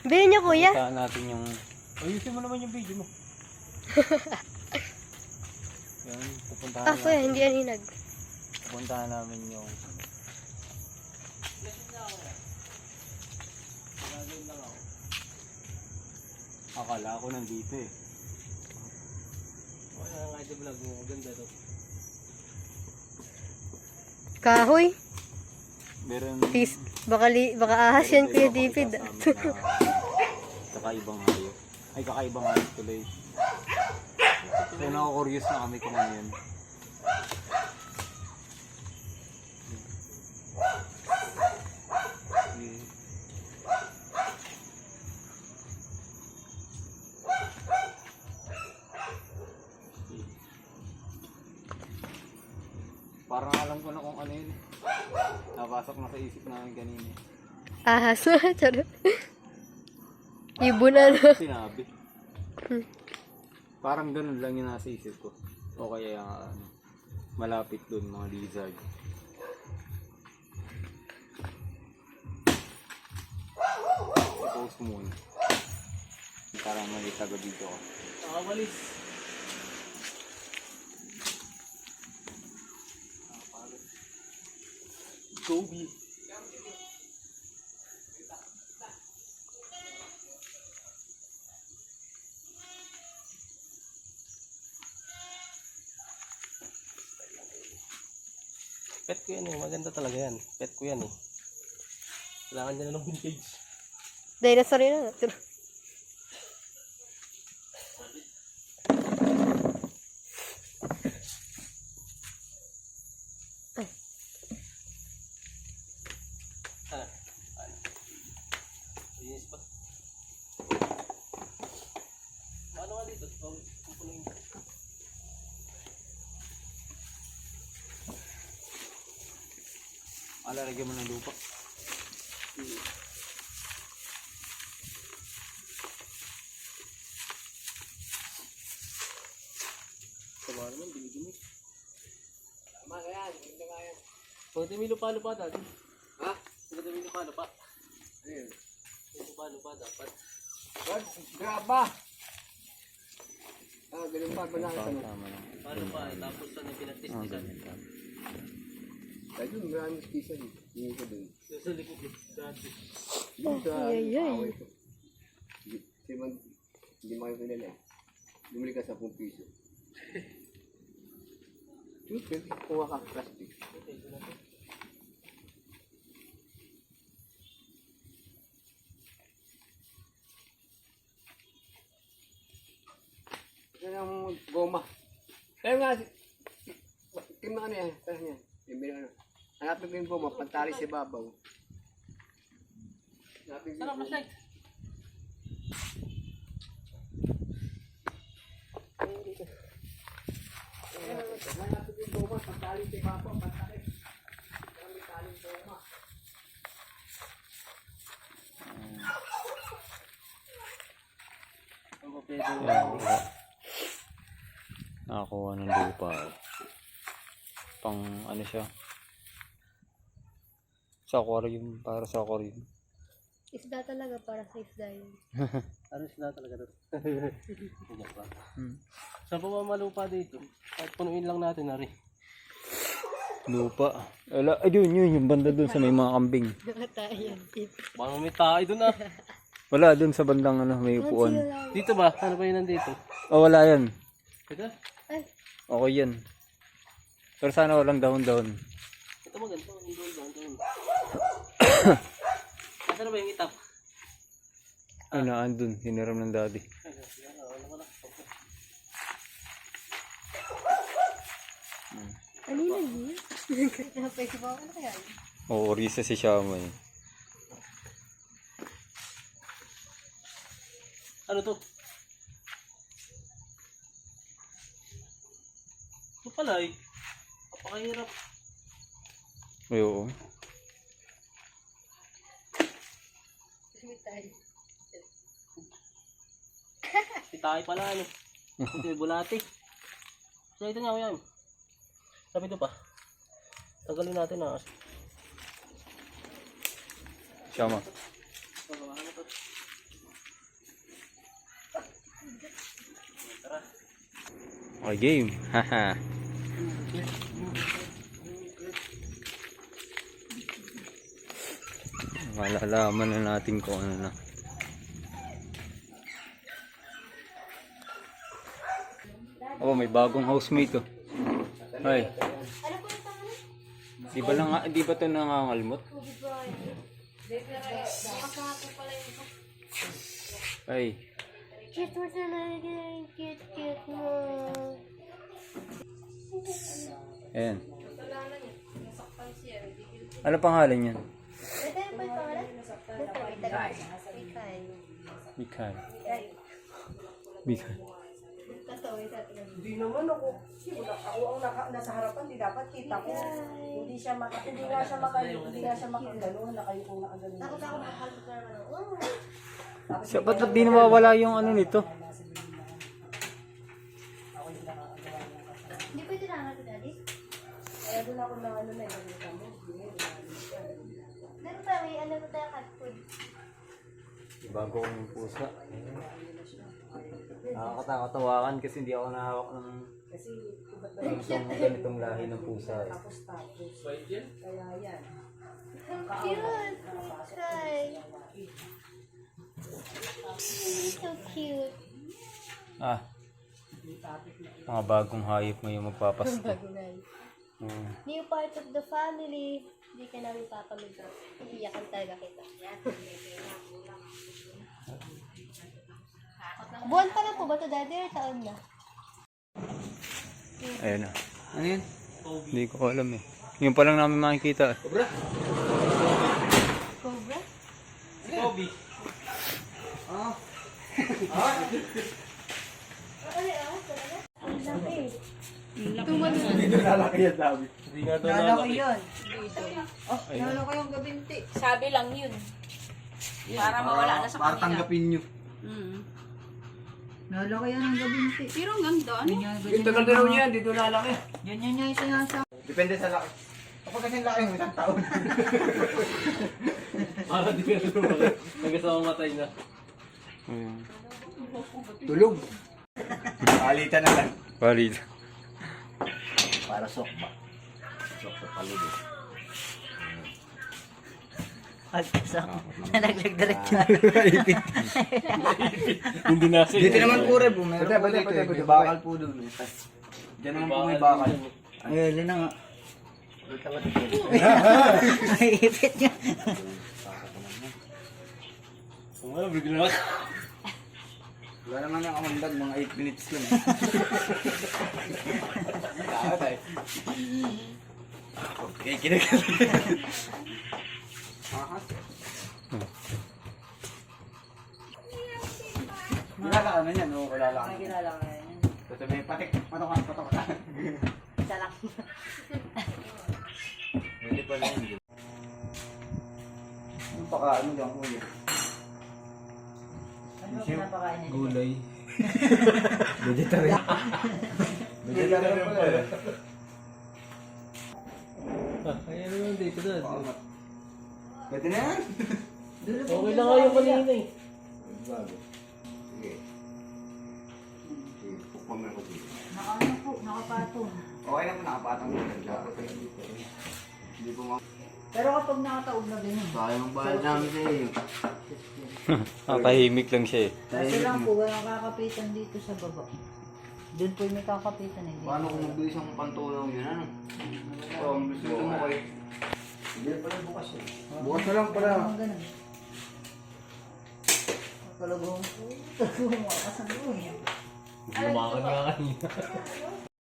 Bilhin niyo kuya. Puntahan natin yung... Ayusin mo naman yung video mo. Yan, pupuntahan Ah, kuya, hindi yan hinag. Pupuntahan namin yung... Akala ko nandito eh. Wala nga ito vlog mo. Ganda to. Kahoy. Meron... Tis, baka, li, baka ahas yan kuya David. Kakaibang hayop. Ay, kakaibang hayop tuloy. So, nako-curious na kami kung ano. Okay. Parang alam ko na kung ano yun. Napasok na sa isip namin kanina. Ahas. Charot. Ibon ano. Sinabi. Parang ganun lang yung nasa isip ko. O kaya ano, malapit dun mga lizard. Suppose ko muna. Para may taga dito ko. Nakawalis. Kobe. Ko yan eh. Maganda talaga yan. Pet ko yan eh. Kailangan niya na ng vintage. Dinosaur yun. ah. Ah, ano? Ba? Ano nga dito? Oh, pupunuin ko. Alalagyan mo ng lupa. Sama naman, dumi-dumi. Tama ka yan, hindi ka yan. Pwede may lupa-lupa dati. Ha? Pwede may lupa-lupa. Ayun. May lupa-lupa dapat. Wag, graba. Ah, ganun pa ba na ito? Tama lang. Lupa-lupa, tapos ano pinatis Ah, ganyan tama. Ayun, maraming pisa. Yung ko dun. Yung sa likod dati. Yung sa Ay, ay, ay. away ko. Hindi, man, hindi mo kayo kilala eh. Bumili ka sa 10 piso. Yung 20, kuha ka plastic. Yan ang goma. Kaya nga, na ano yan, kaya niya. Yung bin- ano. Hanapin ko yung goma, pantali sa babaw. Hanapin ko Sarap yung goma. flashlight. Hanapin ko yung goma, pantali sa babaw, pantali. Parang may taling goma. Ang papel ko. Yan, wala. Nakakuha ng lupa. Pang ano siya. Sa aquarium, para sa aquarium. Isda talaga para sa isda yun. Ano sila talaga doon? Ganyan pa. Hmm. Sa pamamalupa dito, kahit punuin lang natin na rin. Lupa. Ala, ayun, yun, yung banda dun sa may mga kambing. Nakatayan. Baka may tayo doon ah. Wala, dun sa bandang ano, may upuan. Dito ba? Ano ba yun nandito? Oh, wala yan. Ay, Okay yan. Pero sana walang dahon-dahon. Ito maganda. Ang doon ba? Ang doon. Nasaan na ba yung itap? Ay, naandun. Hiniram ng daddy. Ano ano yun yun? Ano kaya yun? Oo, Risa si Shama eh. Ano to? Ito pala eh. Napakahirap. Ay, oo. Pitay pala, ano. Ito may bulati. So, ito niya, yan. Sabi ito pa. Tagalin natin, ah. ha. Siyama. Ay, game. Haha. Malalaman na natin kung ano na. Oh, may bagong housemate oh. Ay, di ba lang di ba 'to nangangalmot? Ay, Cute mo talaga. Cute, cute mo. ayan. Ano pangalan niyan? Mikay. Mikay. Hindi naman ako. Ako ang naka, nasa harapan, di dapat kita ko. Hindi siya maka, hindi nga siya maka, hindi nga siya makagano, nakayo kong nakagano. Takot ako makakalot na naman. Siya, ba't ba't di nawawala yung ano nito? Hindi pwede na natin, Daddy? Kaya doon ako na ano na, yung kamo. Meron pa, may ano tayo cat food. Bagong pusa. Nakakatawa-tawakan kasi hindi ako nahawak ng Kasi, iba't ba ganitong, ganitong lahi ng pusa. eh. tapos tapos. Kaya yan. How cute! So cute. Ah. Mga bagong hayop ngayon magpapasko. Bagunay. Hmm. New part of the family. Hindi ka namin papamigay. Iiyakan talaga kita. Buwan pa lang po ba ito, Daddy? Or taon na? Ayun na. Ano yun? Hindi ko alam eh. Yung pa lang namin makikita. Cobra? Ano yun? Ah, talaga? Ang laki. Lalaki yun. Sabi lang yun. Para mawala na sa Para kanila. tanggapin nyo. Mm. Lalaki yan ang gabinti. Pero hanggang doon. Yung tagal na niya, dito lalaki. Yan yan yung sinasa. Depende sa laki. Kapag kasi laki ng isang taon. Para di ka lumaki. Hanggang sa mamatay na. Tulog. Palitan na lang. Palitan. Para sok ba? Sok sa paligid. Pagkasok. Nalaglag diretso. Hindi nasa. Dito naman po rin. Meron Pwede, po pwede, pwede, eh. pwede. May bakal po doon. eh. Diyan naman po may bakal. Ayun na nga. Ay, ipit niya. Ano, bigla na. Wala naman yung kamandag, mga 8 minutes lang. Kakatay. Okay, kinagal. Kilala ka na yan, oo, kilala ka na. Kilala ka yan. Tatabi, patik, patok ka, patok ka. Isa lang. Hindi pala yun. Ano dyan, kuya? Ano ba pinapakain niya? Gulay. Vegetarian. Vegetarian pala. eh. Ah, kaya naman dito na. Pwede na yan. Okay lang yung kanina eh. Bago. Sige. Sige, pukpang mo ko dito. Naka ano po, nakapatong. Okay Hindi po mga... Pero kapag nakataob na ganyan. Sayang ang bayad namin sa iyo. Nakahimik lang siya eh. Kasi lang po, walang kakapitan dito sa baba. Doon po yung may kakapitan eh. Paano kung mabilis ang pantulong yun, ano? Oo, ang gusto mo kayo. Hindi pala bukas eh. Bukas na lang pala. Parang ganun. Kalagong po. Kalagong makakas ang buhay. Lumakan nga kanina.